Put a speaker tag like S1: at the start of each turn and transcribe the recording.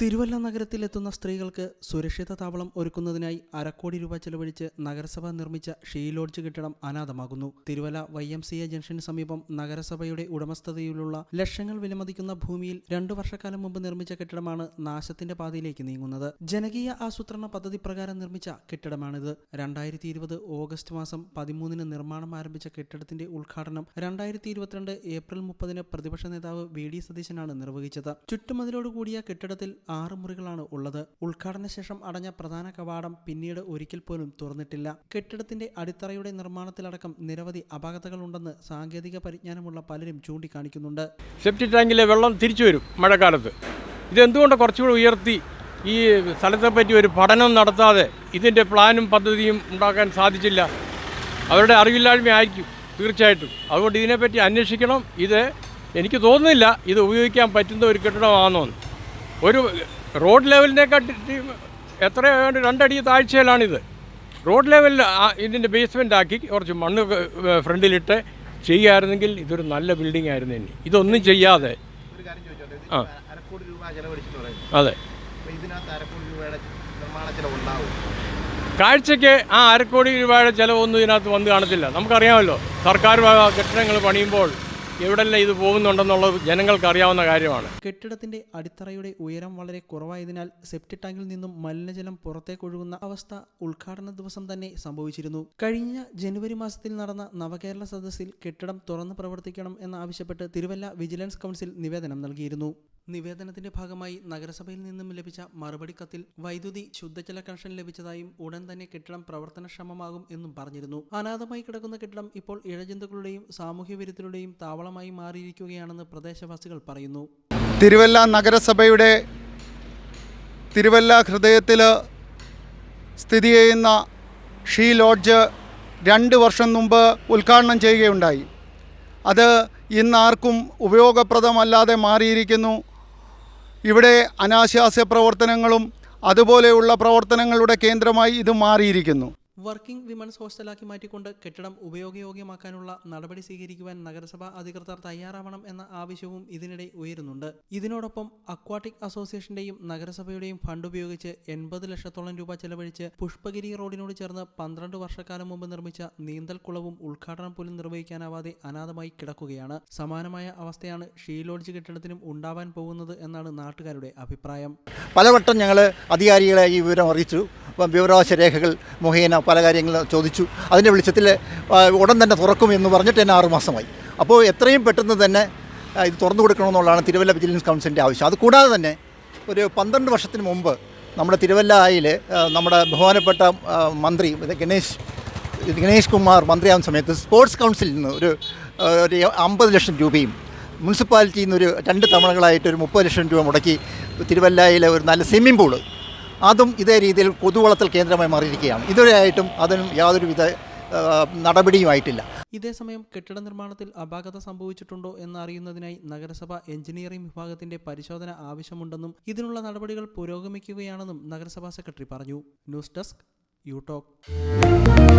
S1: തിരുവല്ല നഗരത്തിലെത്തുന്ന സ്ത്രീകൾക്ക് സുരക്ഷിത താവളം ഒരുക്കുന്നതിനായി അരക്കോടി രൂപ ചെലവഴിച്ച് നഗരസഭ നിർമ്മിച്ച ഷീ ലോഡ്ജ് കെട്ടിടം അനാഥമാകുന്നു. Thiruvalla Y M C A junction സമീപം നഗരസഭയുടെ ഉടമസ്ഥതയിലുള്ള ലക്ഷങ്ങൾ വിലമതിക്കുന്ന ഭൂമിയിൽ രണ്ടു വർഷക്കാലം മുമ്പ് നിർമ്മിച്ച കെട്ടിടമാണ് നാശത്തിന്റെ പാതയിലേക്ക് നീങ്ങുന്നത്. ജനകീയ ആസൂത്രണ പദ്ധതി പ്രകാരം നിർമ്മിച്ച കെട്ടിടമാണിത്. രണ്ടായിരത്തി ഇരുപത് ഓഗസ്റ്റ് മാസം പതിമൂന്നിന് നിർമ്മാണം ആരംഭിച്ച കെട്ടിടത്തിന്റെ ഉദ്ഘാടനം രണ്ടായിരത്തി ഇരുപത്തിരണ്ട് ഏപ്രിൽ മുപ്പതിന് പ്രതിപക്ഷ നേതാവ് വി ഡി സതീശനാണ് നിർവഹിച്ചത്. ചുറ്റുമതിലോട് കൂടിയ കെട്ടിടത്തിൽ ആറ് മുറികളാണ് ഉള്ളത്. ഉദ്ഘാടന ശേഷം അടഞ്ഞ പ്രധാന കവാടം പിന്നീട് ഒരിക്കൽ പോലും തുറന്നിട്ടില്ല. കെട്ടിടത്തിന്റെ അടിത്തറയുടെ നിർമ്മാണത്തിലടക്കം നിരവധി അപകടങ്ങളുണ്ടെന്ന് സാങ്കേതിക പരിജ്ഞാനമുള്ള പലരും ചൂണ്ടിക്കാണിക്കുന്നുണ്ട്.
S2: സെപ്റ്റിക് ടാങ്കിലെ വെള്ളം തിരിച്ചു വരും മഴക്കാലത്ത്. ഇതെന്തുകൊണ്ട് കുറച്ചുകൂടി ഉയർത്തി ഈ സ്ഥലത്തെപ്പറ്റി ഒരു പഠനം നടത്താതെ ഇതിന്റെ പ്ലാനും പദ്ധതിയും ഉണ്ടാക്കാൻ സാധിച്ചില്ല? അവരുടെ അറിവില്ലായ്മ ആയിരിക്കും തീർച്ചയായിട്ടും. അതുകൊണ്ട് ഇതിനെപ്പറ്റി അന്വേഷിക്കണം. ഇത് എനിക്ക് തോന്നുന്നില്ല ഇത് ഉപയോഗിക്കാൻ പറ്റുന്ന ഒരു കെട്ടിടമാണെന്ന്. ഒരു റോഡ് ലെവലിനെക്കാട്ടി എത്ര രണ്ടടി താഴ്ചയിലാണിത്. റോഡ് ലെവലിൽ ഇതിന്റെ ബേസ്മെന്റ് ആക്കി കുറച്ച് മണ്ണ് ഫ്രണ്ടിലിട്ട് ചെയ്യുമായിരുന്നെങ്കിൽ ഇതൊരു നല്ല ബിൽഡിംഗ് ആയിരുന്നു ഇനി. ഇതൊന്നും ചെയ്യാതെ. ആ. അതെ. കാഴ്ചയ്ക്ക് ആ അരക്കോടി രൂപയുടെ ചിലവൊന്നും ഇതിനകത്ത് വന്ന് കാണത്തില്ല. നമുക്കറിയാമല്ലോ സർക്കാർ കെട്ടിടങ്ങൾ പണിയുമ്പോൾ എവിടെല്ലാം ഇത് പോകുന്നുണ്ടെന്നുള്ളത് ജനങ്ങൾക്ക് അറിയാവുന്ന കാര്യമാണ്.
S1: കെട്ടിടത്തിന്റെ അടിത്തറയുടെ ഉയരം വളരെ കുറവായതിനാൽ സെപ്റ്റിക് ടാങ്കിൽ നിന്നും മലിനജലം പുറത്തേക്ക് ഒഴുകുന്ന അവസ്ഥ ഉദ്ഘാടന ദിവസം തന്നെ സംഭവിച്ചിരുന്നു. കഴിഞ്ഞ ജനുവരി മാസത്തിൽ നടന്ന നവകേരള സദസ്സിൽ കെട്ടിടം തുറന്നു പ്രവർത്തിക്കണം എന്നാവശ്യപ്പെട്ട് തിരുവല്ല വിജിലൻസ് കൗൺസിൽ നിവേദനം നൽകിയിരുന്നു. നിവേദനത്തിന്റെ ഭാഗമായി നഗരസഭയിൽ നിന്നും ലഭിച്ച മറുപടി കത്തിൽ വൈദ്യുതി ശുദ്ധജല കണക്ഷൻ ലഭിച്ചതായും ഉടൻ തന്നെ കെട്ടിടം പ്രവർത്തനക്ഷമമാകും എന്നും പറഞ്ഞിരുന്നു. അനാഥമായി കിടക്കുന്ന കെട്ടിടം ഇപ്പോൾ ഇഴജന്തുക്കളുടെയും സാമൂഹ്യ വിരുദ്ധരുടെയും താവളമായി മാറിയിരിക്കുകയാണെന്ന് പ്രദേശവാസികൾ പറയുന്നു.
S3: തിരുവല്ല നഗരസഭയുടെ തിരുവല്ല ഹൃദയത്തിൽ സ്ഥിതി ചെയ്യുന്ന ഷീ ലോഡ്ജ് രണ്ട് വർഷം മുമ്പ് ഉദ്ഘാടനം ചെയ്യുകയുണ്ടായി. അത് ഇന്നാർക്കും ഉപയോഗപ്രദമല്ലാതെ മാറിയിരിക്കുന്നു. ഇവിടെ അനാശാസ്യ പ്രവർത്തനങ്ങളും അതുപോലെയുള്ള പ്രവർത്തനങ്ങളുടെ കേന്ദ്രമായി ഇത് മാറിയിരിക്കുന്നു.
S1: വർക്കിംഗ് വിമൻസ് ഹോസ്റ്റലാക്കി മാറ്റിക്കൊണ്ട് കെട്ടിടം ഉപയോഗയോഗ്യമാക്കാനുള്ള നടപടി സ്വീകരിക്കുവാൻ നഗരസഭാ അധികൃതർ തയ്യാറാവണം എന്ന ആവശ്യവും ഇതിനിടെ ഉയരുന്നുണ്ട്. ഇതിനോടൊപ്പം അക്വാട്ടിക് അസോസിയേഷന്റെയും നഗരസഭയുടെയും ഫണ്ട് ഉപയോഗിച്ച് എൺപത് ലക്ഷത്തോളം രൂപ ചെലവഴിച്ച് പുഷ്പഗിരി റോഡിനോട് ചേർന്ന് പന്ത്രണ്ട് വർഷക്കാലം മുമ്പ് നിർമ്മിച്ച നീന്തൽക്കുളവും ഉദ്ഘാടനം പോലും നിർവഹിക്കാനാവാതെ അനാഥമായി കിടക്കുകയാണ്. സമാനമായ അവസ്ഥയാണ് ഷീലോഡ്ജ് കെട്ടിടത്തിനും ഉണ്ടാവാൻ പോകുന്നത് എന്നാണ് നാട്ടുകാരുടെ അഭിപ്രായം.
S4: പലവട്ടം ഞങ്ങൾ അധികാരികളെ ഈ വിവരം അറിയിച്ചു. വിവരാവകാശ രേഖകൾ മുഖേന പല കാര്യങ്ങൾ ചോദിച്ചു. അതിന്റെ വെളിച്ചത്തിൽ ഉടൻ തന്നെ തുറക്കും എന്ന് പറഞ്ഞിട്ട് തന്നെ ആറുമാസമായി. അപ്പോൾ എത്രയും പെട്ടെന്ന് തന്നെ ഇത് തുറന്നു കൊടുക്കണമെന്നുള്ളതാണ് തിരുവല്ല വിജിലൻസ് കൗൺസിലിന്റെ ആവശ്യം. അതുകൂടാതെ തന്നെ ഒരു പന്ത്രണ്ട് വർഷത്തിന് മുമ്പ് നമ്മുടെ തിരുവല്ലയിൽ നമ്മുടെ ബഹുമാനപ്പെട്ട മന്ത്രി ഗണേഷ് ഗണേഷ് കുമാർ മന്ത്രിയാവുന്ന സമയത്ത് സ്പോർട്സ് കൗൺസിലിൽ നിന്ന് ഒരു ഒരു അമ്പത് ലക്ഷം രൂപയും മുനിസിപ്പാലിറ്റിയിൽ നിന്ന് ഒരു രണ്ട് തവണകളായിട്ട് ഒരു മുപ്പത് ലക്ഷം രൂപ മുടക്കി തിരുവല്ലയിലെ ഒരു നല്ല സ്വിമ്മിംഗ് പൂൾ അതും ഇതേ രീതിയിൽ കൊതുവളത്തൽ കേന്ദ്രമായി മാറിയിരിക്കുകയാണ്. ഇതുവരെയായിട്ടും അതിനും യാതൊരുവിധ വിധ നടപടിയുമായിട്ടില്ല.
S1: ഇതേസമയം കെട്ടിട നിർമ്മാണത്തിൽ അപാകത സംഭവിച്ചിട്ടുണ്ടോ എന്നറിയുന്നതിനായി നഗരസഭ എഞ്ചിനീയറിംഗ് വിഭാഗത്തിന്റെ പരിശോധന ആവശ്യമുണ്ടെന്നും ഇതിനുള്ള നടപടികൾ പുരോഗമിക്കുകയാണെന്നും നഗരസഭാ സെക്രട്ടറി പറഞ്ഞു. News desk you talk